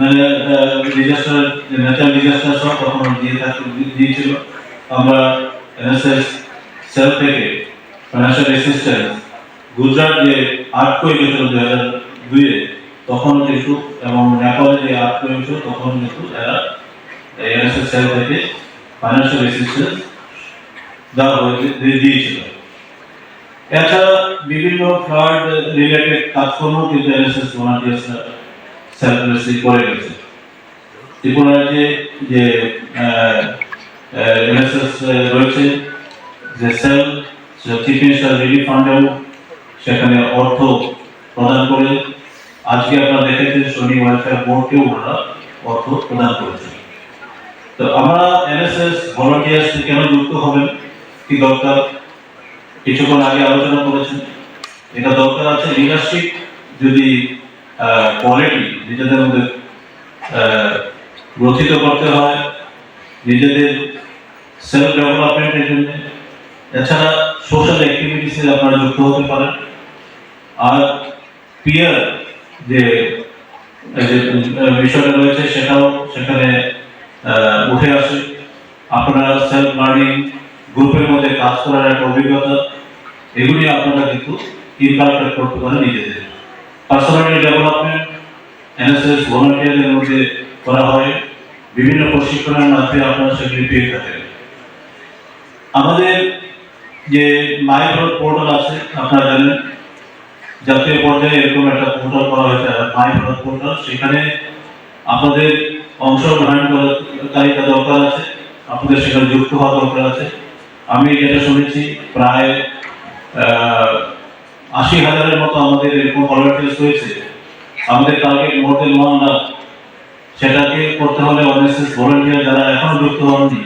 মানে তখন কিন্তু, এবং নেপালে যে তখন কিন্তু এরা এনএসএস সেল থেকে ফাইন্যান্সিয়াল দিয়েছিল। এছাড়া বিভিন্ন ফ্লড রিলেটেড কাজকর্ম কিন্তু এনএসএস ভলান্টিয়ার্সরা সেলফলেসলি করে গেছে। ত্রিপুরা রাজ্যে যে এনএসএস রয়েছে, যে সেল চিফ মিনিস্টার রিলিফ ফান্ডেও সেখানে অর্থ প্রদান করে। আজকে আপনারা দেখেছেন শনি ওয়েলফেয়ার বোর্ডকেও ওনারা অর্থ প্রদান করেছে। তো আমরা এনএসএস ভলান্টিয়ার্স কেন যুক্ত হবেন? কি দরকার? কিছুক্ষণ আগে আলোচনা করেছেন। এটা দরকার আছে লিডারশিপ যদি কোয়ালিটি নিজেদের মধ্যে গ্রথিত করতে হয়, নিজেদের সেলফ ডেভেলপমেন্টের জন্য। এছাড়া সোশ্যাল অ্যাক্টিভিটিসে আপনারা যুক্ত হতে পারেন। আর পিয়ার যে বিষয়টা রয়েছে সেটাও সেখানে উঠে আসে। আপনারা সেলফ লার্নিং গ্রুপের মধ্যে কাজ করার একটা অভিজ্ঞতা, এগুলি আপনারা কিন্তু ইনকালকেট করতে পারেন নিজেদের। পার্সোনালিটি ডেভেলপমেন্ট এনএসএস ভলান্টিয়ারদের মধ্যে করা হয়, বিভিন্ন প্রশিক্ষণের মাধ্যমে আপনারা সেগুলি পেয়ে থাকেন। আমাদের যে মাই ভারত পোর্টাল আছে, আপনারা জানেন, জাতীয় পর্যায়ে এরকম একটা পোর্টাল করা হয়েছে মাই ভারত পোর্টাল সেখানে আপনাদের অংশগ্রহণ অংশগ্রহণকারিতা দরকার আছে, আপনাদের সেখানে যুক্ত হওয়া দরকার আছে। আমি যেটা শুনেছি, প্রায় আশি হাজারের মতো আমাদের এরকম ভলান্টিয়ার্স হয়েছে আমাদের টার্গেট ওয়ান লাখ সেটাকে করতে হলে অনেসেস ভলান্টিয়ার যারা এখনও যুক্ত হননি,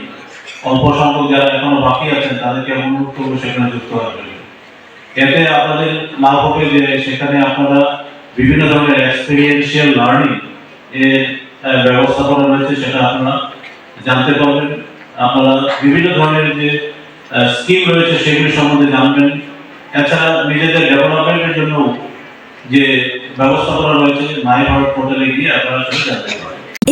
অল্প সংখ্যক যারা এখনও বাকি আছেন, তাদেরকে অনুরোধ করব সেখানে যুক্ত হবে এতে আপনাদের লাভ হবে যে সেখানে আপনারা বিভিন্ন ধরনের এক্সপিরিয়েন্সিয়াল লার্নিং এর ব্যবস্থাপনা রয়েছে, সেটা আপনারা জানতে পারবেন। আপনারা বিভিন্ন ধরনের যে স্কিম রয়েছে সেগুলি সম্বন্ধে জানবেন। এছাড়া নিজেদের ডেভেলপমেন্টের জন্য যে ব্যবস্থাপনা রয়েছে মাই ভারত পোর্টালে গিয়ে আপনারা সেটা জানতে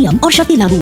প্রিমিয়াম অর সাথে লাড়ু